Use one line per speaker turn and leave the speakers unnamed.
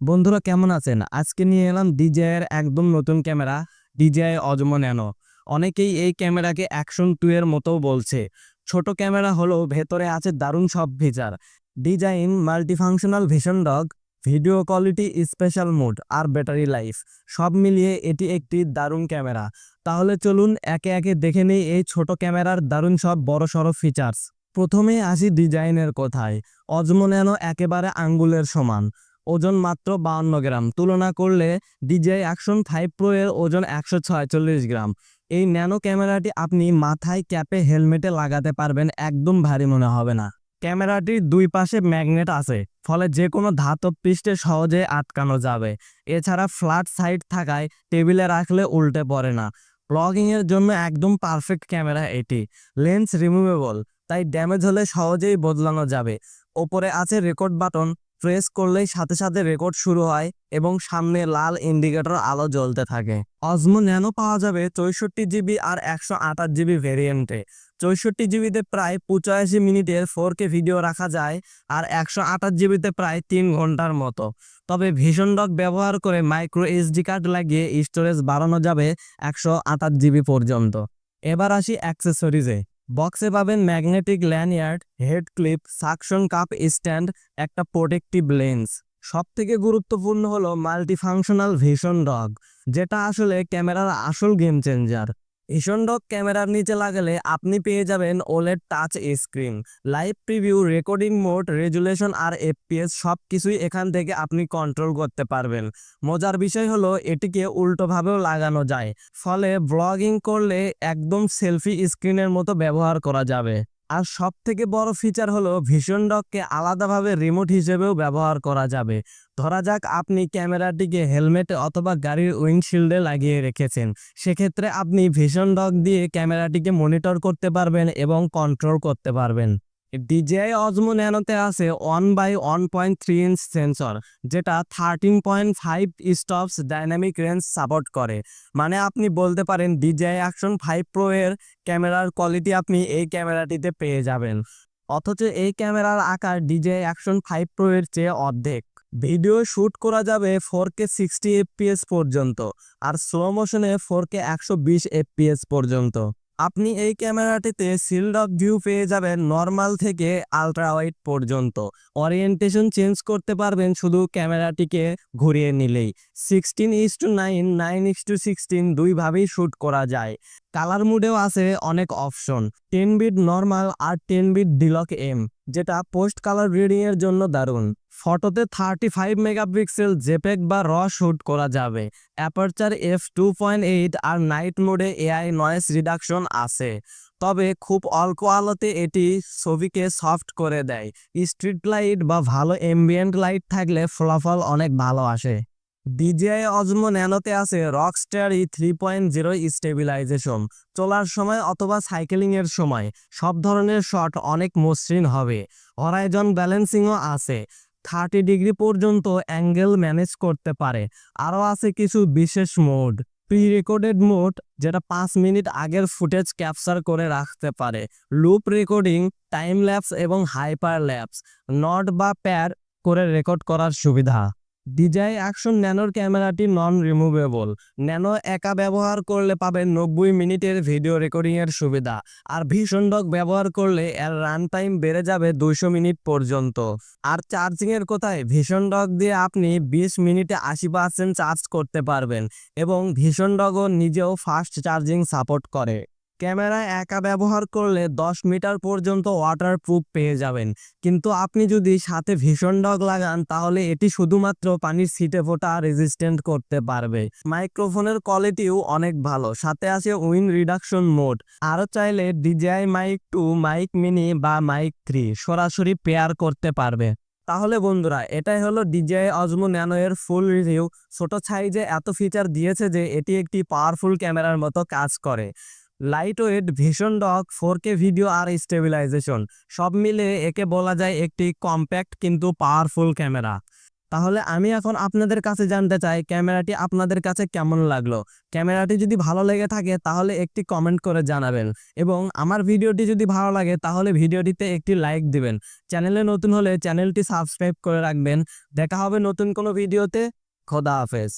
বন্ধুরা কেমন আছেন? আজকে নিয়ে এলাম ডিজিআই এর একদম নতুন ক্যামেরা, ডিজিআই অজমো ন্যানো। অনেকেই এই ক্যামেরাকে অ্যাকশন টু এর মতো বলছে। ছোট ক্যামেরা হলেও ভেতরে আছে দারুণ সব feature. Design, multifunctional vision dock, video quality special mode আর ব্যাটারি লাইফ, সব মিলিয়ে এটি একটি দারুণ ক্যামেরা। তাহলে চলুন একে একে দেখে নেই এই ছোট ক্যামেরার দারুণ সব বড় সড়ো ফিচার্স। প্রথমে আসি ডিজাইনের কথায়। অজমো ন্যানো একেবারে আঙ্গুলের সমান। ওজন মাত্র বাউন্ন গ্রাম। তুলনা করলে ডিজিআই অ্যাকশন ফাইভ প্রো এর ওজন একশো ছয়চল্লিশ গ্রাম। এই ন্যানো ক্যামেরাটি আপনি মাথায় ক্যাপে হেলমেটে লাগাতে পারবেন, একদম ভারী মনে হবে না। ক্যামেরাটির দুই পাশে ম্যাগনেট আছে, ফলে যে কোনো ধাতব পৃষ্ঠে সহজে আটকানো যাবে। এছাড়া ফ্ল্যাট সাইড থাকায় টেবিলে রাখলে উল্টে পড়ে না। ব্লগিং এর জন্য একদম পারফেক্ট ক্যামেরা এটি, লেন্স রিমুভেবল, তাই ড্যামেজ হলে সহজেই বদলানো যাবে। ওপরে আছে রেকর্ড বাটন প্রেস করলেই সাথে সাথে রেকর্ড শুরু হয় এবং সামনে লাল ইন্ডিকেটর আলো জ্বলতে থাকে। অজমো ন্যানো পাওয়া যাবে চৌষট্টি জিবি আর একশো আঠাশ জিবি ভেরিয়েন্টে। চৌষট্টি জিবিতে প্রায় পঁচাশি মিনিটের ফোর কে ভিডিও রাখা যায় আর একশো আঠাশ জিবিতে প্রায় তিন ঘণ্টার মতো। তবে ভীষণ ডক ব্যবহার করে মাইক্রো এসডি কার্ড লাগিয়ে স্টোরেজ বাড়ানো যাবে একশো আঠাশ জিবি পর্যন্ত। এবার আসি অ্যাক্সেসরিজে। বক্সে পাবেন magnetic lanyard, head clip, suction cup stand, একটা প্রোটেক্টিভ লেন্স। সব থেকে গুরুত্বপূর্ণ হলো মাল্টিফাংশনাল ভিশন ডগ, যেটা আসলে ক্যামেরার আসল গেম চেঞ্জার। ভিশন ডক ক্যামেরার নিচে লাগালে আপনি পেয়ে যাবেন OLED touch screen, live preview, recording mode, resolution আর এফপিএস সব কিছুই এখান থেকে আপনি কন্ট্রোল করতে পারবেন। মজার বিষয় হলো এটিকে উল্টোভাবেও লাগানো যায়, ফলে ব্লগিং করলে একদম সেলফি স্ক্রিনের মতো ব্যবহার করা যাবে। আর সব থেকে বড় ফিচার হলো ভিশন ডককে আলাদাভাবে রিমোট হিসেবেও ব্যবহার করা যাবে। ধরা যাক আপনি ক্যামেরাটিকে হেলমেটে অথবা গাড়ির উইন্ডশিল্ডে লাগিয়ে রেখেছেন। সেক্ষেত্রে আপনি ভিশন ডক দিয়ে ক্যামেরাটিকে মনিটর করতে পারবেন এবং কন্ট্রোল করতে পারবেন। ডিজিআই অজমো ন্যানোতে আছে one by one point three inch sensor যেটা thirteen point five stops dynamic range support করে। মানে আপনি বলতে পারেন ডিজিআই অ্যাকশন ফাইভ প্রো এর ক্যামেরার কোয়ালিটি আপনি এই ক্যামেরাটিতে পেয়ে যাবেন। অথচ এই ক্যামেরার আকার ডিজিআই অ্যাকশন ফাইভ প্রো এর চেয়ে অর্ধেক। ভিডিও শ্যুট করা যাবে ফোর কে সিক্সটি এফপিএস পর্যন্ত, আর স্লো মোশনে ফোর কে একশো বিশ এফপিএস পর্যন্ত। আপনি এই ক্যামেরাটিতে সিল্ড অফ ভিউ পেয়ে যাবেন নর্মাল থেকে আলট্রা ওয়াইড পর্যন্ত। ওরিয়েন্টেশন চেঞ্জ করতে পারবেন শুধু ক্যামেরাটিকে ঘুরিয়ে নিলেই। Sixteen is to nine nine is to sixteen দুইভাবেই shoot করা যায়। কালার মুডেও আছে অনেক অপশন টেন বিট নর্মাল আর ten bit D log M যেটা পোস্ট কালার রিডিংয়ের জন্য দারুণ। ফটোতে থার্টি ফাইভ মেগাপিক্সেল জেপেক বা র শ্যুট করা যাবে। Aperture F two point eight আর নাইট মোডে এআই নয়েস রিডাকশন আছে। তবে খুব অল্প আলোতে এটি ছবিকে সফট করে দেয়। স্ট্রিট লাইট বা ভালো এম্বিয়েন্ট লাইট থাকলে ফলাফল অনেক ভালো আসে। ডিজিআই অজমো ন্যানোতে আছে রকস্টার ই থ্রি পয়েন্ট জিরো স্টেবিলাইজেশন চলার সময় অথবা সাইকেলিং এর সময়। সব ধরনের শট অনেক মসৃণ হবে। হরাইজন ব্যালেন্সিংও আছে। থার্টি ডিগ্রি পর্যন্ত অ্যাঙ্গেল ম্যানেজ করতে পারে। আরও আছে কিছু বিশেষ মোড। প্রি রেকর্ডেড মোড, যেটা পাঁচ মিনিট আগের ফুটেজ ক্যাপচার করে রাখতে পারে। লুপ রেকর্ডিং, টাইম ল্যাপস এবং হাইপার ল্যাপস। নট বা প্যার করে রেকর্ড করার সুবিধা। ডিজাই অ্যাকশন ন্যানোর ক্যামেরাটি নন রিমুভেবল ন্যানো একা ব্যবহার করলে পাবেন নব্বই মিনিটের ভিডিও রেকর্ডিংয়ের সুবিধা। আর ভীষণ ডক ব্যবহার করলে এর রান টাইম বেড়ে যাবে দুইশো মিনিট পর্যন্ত। আর চার্জিংয়ের কোথায়? ভীষণ ডক দিয়ে আপনি বিশ মিনিটে আশি পার্সেন্ট চার্জ করতে পারবেন এবং ভীষণ ডগও নিজেও ফাস্ট চার্জিং সাপোর্ট করে। ক্যামেরা একা ব্যবহার করলে দশ মিটার পর্যন্ত ওয়াটার প্রুফ পেয়ে যাবেন। কিন্তু আপনি যদি সাথে ভীষণ ডগ লাগান, তাহলে এটি শুধুমাত্র পানির সিটে ফোটা রেজিস্ট্যান্ট করতে পারবে। মাইক্রোফোনের কোয়ালিটিও অনেক ভালো। সাথে আছে উইন রিডাকশন মোড। আরও চাইলে DJI Mic two, Mic Mini বা মাইক থ্রি সরাসরি পেয়ার করতে পারবে। তাহলে বন্ধুরা, এটাই হলো ডিজিআই অজমো ন্যানো এর ফুল রিভিউ ছোট সাইজে এত ফিচার দিয়েছে যে এটি একটি পাওয়ারফুল ক্যামেরার মতো কাজ করে। Lightweight vision dock four K video আর স্টেবিলাইজেশন সব মিলে একে বলা যায় একটি কম্প্যাক্ট কিন্তু পাওয়ারফুল ক্যামেরা তাহলে আমি এখন আপনাদের কাছে জানতে চাই ক্যামেরাটি আপনাদের কাছে কেমন লাগল? ক্যামেরাটি যদি ভালো লেগে থাকে, তাহলে একটি কমেন্ট করে জানাবেন। এবং আমার ভিডিওটি যদি ভালো লাগে, তাহলে ভিডিওটিতে একটি লাইক দিবেন। চ্যানেলে নতুন হলে চ্যানেলটি সাবস্ক্রাইব করে রাখবেন। দেখা হবে নতুন কোনো ভিডিওতে। খোদা হাফেজ।